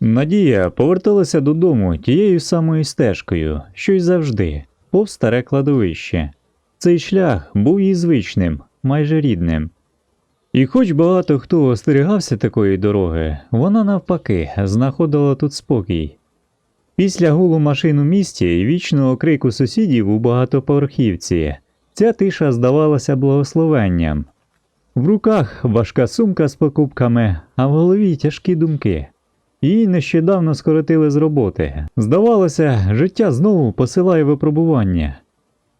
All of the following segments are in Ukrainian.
Надія поверталася додому тією самою стежкою, що й завжди, повз старе кладовище. Цей шлях був їй звичним, майже рідним. І хоч багато хто остерігався такої дороги, вона навпаки знаходила тут спокій. Після гулу машин у місті і вічного крику сусідів у багатоповерхівці ця тиша здавалася благословенням. В руках важка сумка з покупками, а в голові тяжкі думки. Її нещодавно скоротили з роботи. Здавалося, життя знову посилає випробування.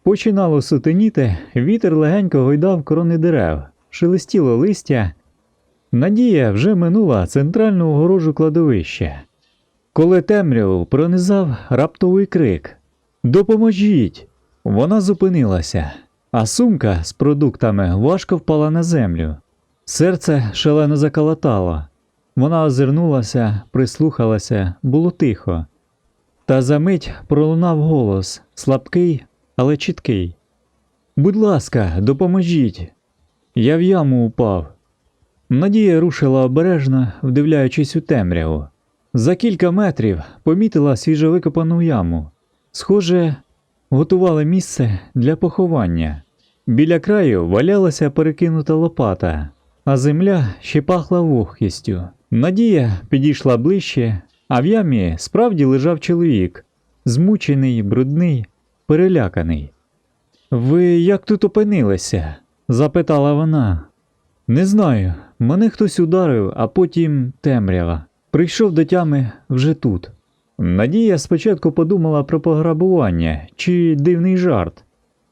Починало сутеніти, вітер легенько гойдав крони дерев, шелестіло листя. Надія вже минула центральну огорожу кладовища. Коли темряву пронизав раптовий крик Допоможіть! Вона зупинилася, а сумка з продуктами важко впала на землю. Серце шалено заколотало. Вона озирнулася, прислухалася, було тихо. Та за мить пролунав голос, слабкий, але чіткий. Будь ласка, допоможіть. Я в яму упав. Надія рушила обережно, вдивляючись у темряву. За кілька метрів помітила свіжовикопану яму. Схоже, готували місце для поховання. Біля краю валялася перекинута лопата, а земля ще пахла вогкістю. Надія підійшла ближче, а в ямі справді лежав чоловік, змучений, брудний, переляканий. Ви як тут опинилися? запитала вона. Не знаю, мене хтось ударив, а потім темрява. Прийшов до тями вже тут. Надія спочатку подумала про пограбування чи дивний жарт,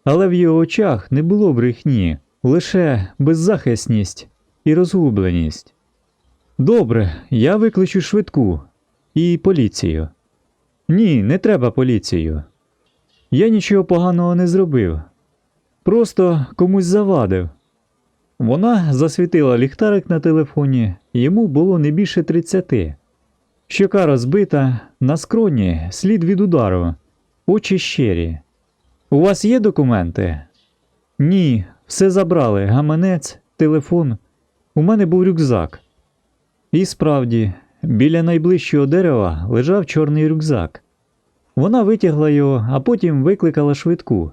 але в її очах не було брехні, лише беззахисність і розгубленість. Добре, я викличу швидку і поліцію. Ні, не треба поліцію. Я нічого поганого не зробив. Просто комусь завадив. Вона засвітила ліхтарик на телефоні, йому було не більше тридцяти. Щока розбита, на скроні слід від удару, очі щирі. У вас є документи? Ні, все забрали, гаманець, телефон. У мене був рюкзак. І справді, біля найближчого дерева лежав чорний рюкзак. Вона витягла його, а потім викликала швидку.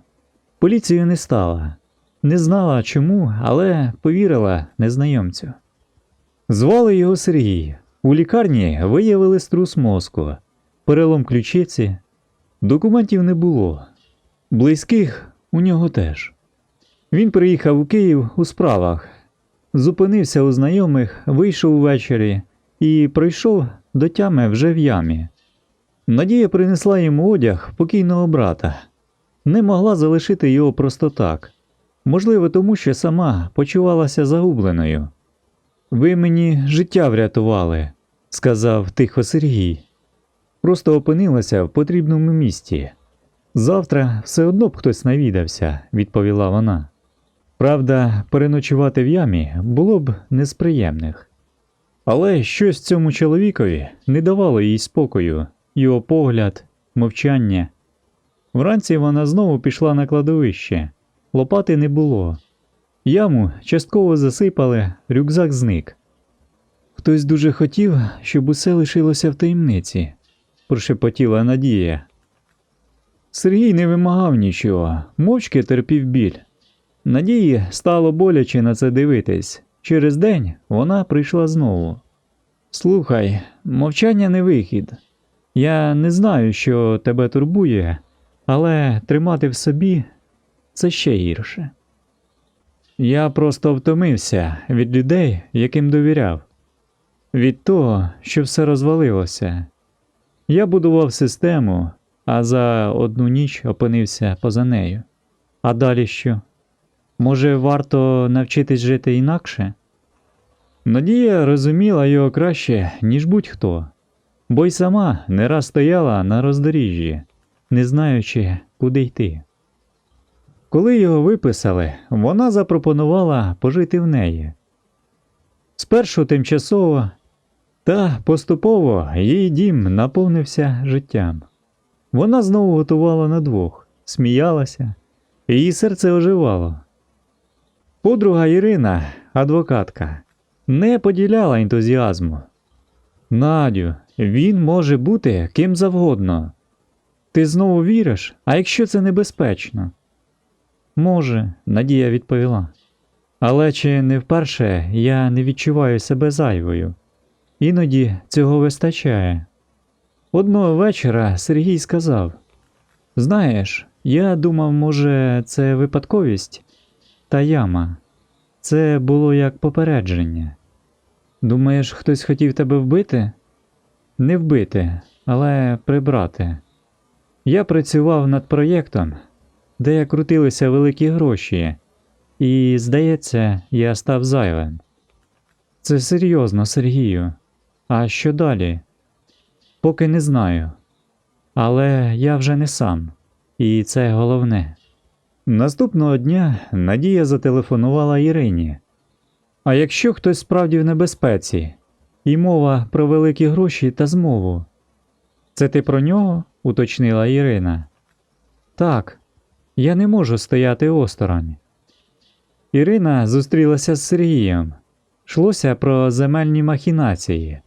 Поліцію не стала. Не знала чому, але повірила незнайомцю. Звали його Сергій. У лікарні виявили струс мозку, перелом ключиці. Документів не було. Близьких у нього теж. Він приїхав у Київ у справах, зупинився у знайомих, вийшов увечері і прийшов до тями вже в ямі. Надія принесла йому одяг покійного брата, не могла залишити його просто так, можливо, тому що сама почувалася загубленою. Ви мені життя врятували, сказав тихо Сергій. Просто опинилася в потрібному місці. Завтра все одно б хтось навідався, відповіла вона. Правда, переночувати в ямі було б не з приємних. Але щось цьому чоловікові не давало їй спокою, його погляд, мовчання. Вранці вона знову пішла на кладовище, лопати не було. Яму частково засипали, рюкзак зник. Хтось дуже хотів, щоб усе лишилося в таємниці, прошепотіла Надія. Сергій не вимагав нічого, мовчки терпів біль. Надії стало боляче на це дивитись. Через день вона прийшла знову. Слухай, мовчання не вихід. Я не знаю, що тебе турбує, але тримати в собі це ще гірше. Я просто втомився від людей, яким довіряв, від того, що все розвалилося. Я будував систему, а за одну ніч опинився поза нею. А далі що? Може, варто навчитись жити інакше? Надія розуміла його краще, ніж будь-хто, бо й сама не раз стояла на роздоріжжі, не знаючи, куди йти. Коли його виписали, вона запропонувала пожити в неї. Спершу тимчасово, та поступово її дім наповнився життям. Вона знову готувала на двох, сміялася, її серце оживало. Подруга Ірина, адвокатка, не поділяла ентузіазму. Надю, Він може бути ким завгодно. Ти знову віриш, а якщо це небезпечно? Може, Надія відповіла. Але чи не вперше я не відчуваю себе зайвою. Іноді цього вистачає. Одного вечора Сергій сказав: Знаєш, я думав, може, це випадковість та яма. Це було як попередження. Думаєш, хтось хотів тебе вбити? Не вбити, але прибрати. Я працював над проєктом, де крутилися великі гроші, і, здається, я став зайвим. Це серйозно, Сергію. А що далі? Поки не знаю. Але я вже не сам, і це головне. Наступного дня Надія зателефонувала Ірині. А якщо хтось справді в небезпеці, і мова про великі гроші та змову. Це ти про нього? уточнила Ірина. Так, я не можу стояти осторонь. Ірина зустрілася з Сергієм. Шлося про земельні махінації.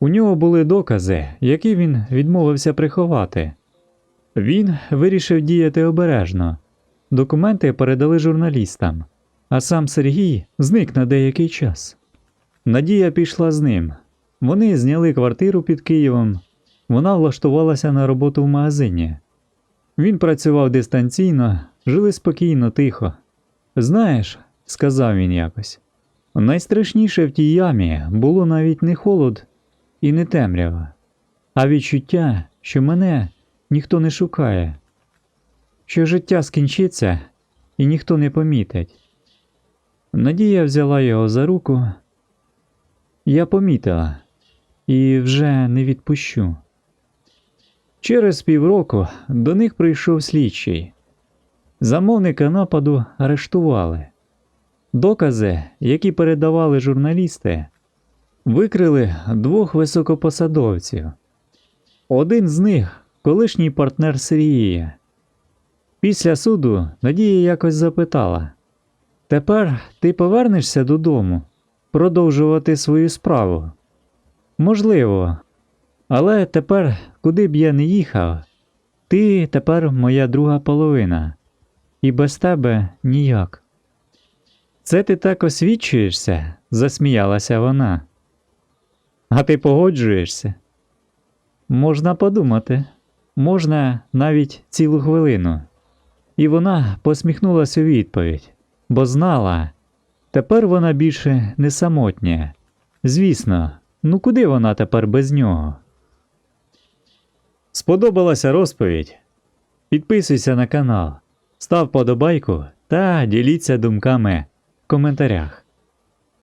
У нього були докази, які він відмовився приховати. Він вирішив діяти обережно. Документи передали журналістам, а сам Сергій зник на деякий час. Надія пішла з ним. Вони зняли квартиру під Києвом. Вона влаштувалася на роботу в магазині. Він працював дистанційно, жили спокійно, тихо. Знаєш, сказав він якось, найстрашніше в тій ямі було навіть не холод і не темрява, а відчуття, що мене ніхто не шукає, що життя скінчиться і ніхто не помітить. Надія взяла його за руку. Я помітила і вже не відпущу. Через півроку до них прийшов слідчий. Замовника нападу арештували. Докази, які передавали журналісти, викрили двох високопосадовців. Один з них колишній партнер Сергія. Після суду Надія якось запитала: Тепер ти повернешся додому продовжувати свою справу? Можливо, але тепер, куди б я не їхав, ти тепер моя друга половина, і без тебе ніяк. Це ти так освічуєшся, засміялася вона. А ти погоджуєшся? Можна подумати, можна навіть цілу хвилину. І вона посміхнулася у відповідь, бо знала, тепер вона більше не самотня. Звісно, ну куди вона тепер без нього? Сподобалася розповідь? Підписуйся на канал, став подобайку та діліться думками в коментарях.